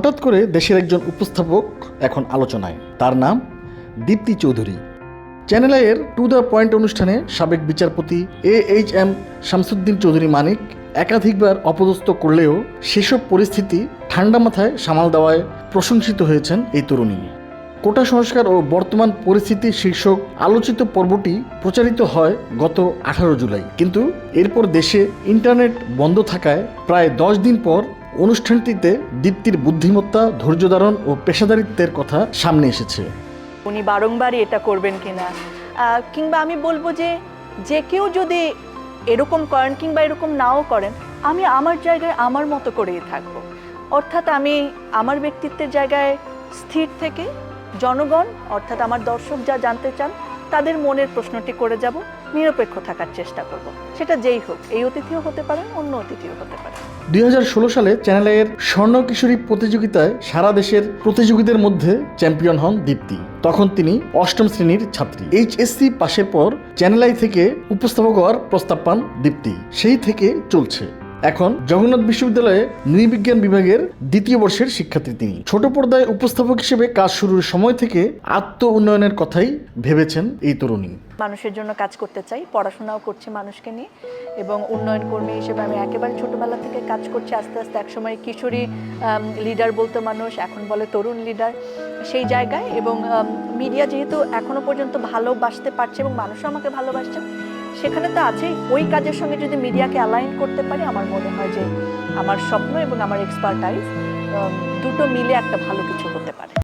হঠাৎ করে দেশের একজন উপস্থাপক এখন আলোচনায়। তার নাম দীপ্তি চৌধুরী। চ্যানেল আইয়ের টু দ্য পয়েন্ট অনুষ্ঠানে সাবেক বিচারপতি A H M Shamsuddin Chowdhury Manik একাধিকবার অপদস্থ করলেও সেসব পরিস্থিতি ঠান্ডা মাথায় সামাল দেওয়ায় প্রশংসিত হয়েছেন এই তরুণী। কোটা সংস্কার ও বর্তমান পরিস্থিতি শীর্ষক আলোচিত পর্বটি প্রচারিত হয় গত আঠারো জুলাই। কিন্তু এরপর দেশে ইন্টারনেট বন্ধ থাকায় প্রায় দশ দিন পর অনুষ্ঠানটিতে দীপ্তির বুদ্ধিমত্তা, ধৈর্য ধারণ ও পেশাদারিত্বের কথা সামনে এসেছে। উনি বারংবারই এটা করবেন কিনা? কিংবা আমি বলব যে যে কেউ যদি এরকম করেন কিংবা এরকম নাও করেন, আমি আমার জায়গায় আমার মতো করেই থাকব। অর্থাৎ আমি আমার ব্যক্তিত্বের জায়গায় স্থির থেকে জনগণ, অর্থাৎ আমার দর্শক যা জানতে চান, তাদের মনের প্রশ্নটি করে যাব। নিরপেক্ষ থাকার চেষ্টা করব। সেটা যেই হোক, এই অতিথিও হতে পারে অন্য অতিথিও হতে পারে দুই হাজার ষোলো সালে চ্যানেল আইয়ের স্বর্ণ কিশোরী প্রতিযোগিতায় সারা দেশের প্রতিযোগীদের মধ্যে চ্যাম্পিয়ন হন দীপ্তি। তখন তিনি অষ্টম শ্রেণির ছাত্রী। এইচএসসি পাশের পর চ্যানেলাই থেকে উপস্থাপক হওয়ার প্রস্তাব পান দীপ্তি। সেই থেকে চলছে। এখন জগন্নাথ বিশ্ববিদ্যালয়ে নৃবিজ্ঞান বিভাগের দ্বিতীয় বর্ষের শিক্ষার্থী তিনি। ছোট পর্দায় উপস্থাপক হিসেবে কাজ শুরুর সময় থেকে আত্ম উন্নয়নের কথাই ভেবেছেন এই তরুণী। মানুষের জন্য কাজ করতে চাই, পড়াশোনাও করছি মানুষকে নিয়ে এবং উন্নয়ন কর্মী হিসেবে আমি একেবারে ছোটবেলা থেকে কাজ করছি, আস্তে আস্তে একসময় কিশোরী লিডার বলতো মানুষ, এখন বলে তরুণ লিডার সেই জায়গায় এবং মিডিয়া যেহেতু এখনও পর্যন্ত ভালোবাসতে পারছে এবং মানুষও আমাকে ভালোবাসছে সেখানে তো আছে। ওই কাজের সঙ্গে যদি মিডিয়াকে অ্যালাইন করতে পারি, আমার মনে হয় যে আমার স্বপ্ন এবং আমার এক্সপার্টাইজ দুটো মিলে একটা ভালো কিছু হতে পারে।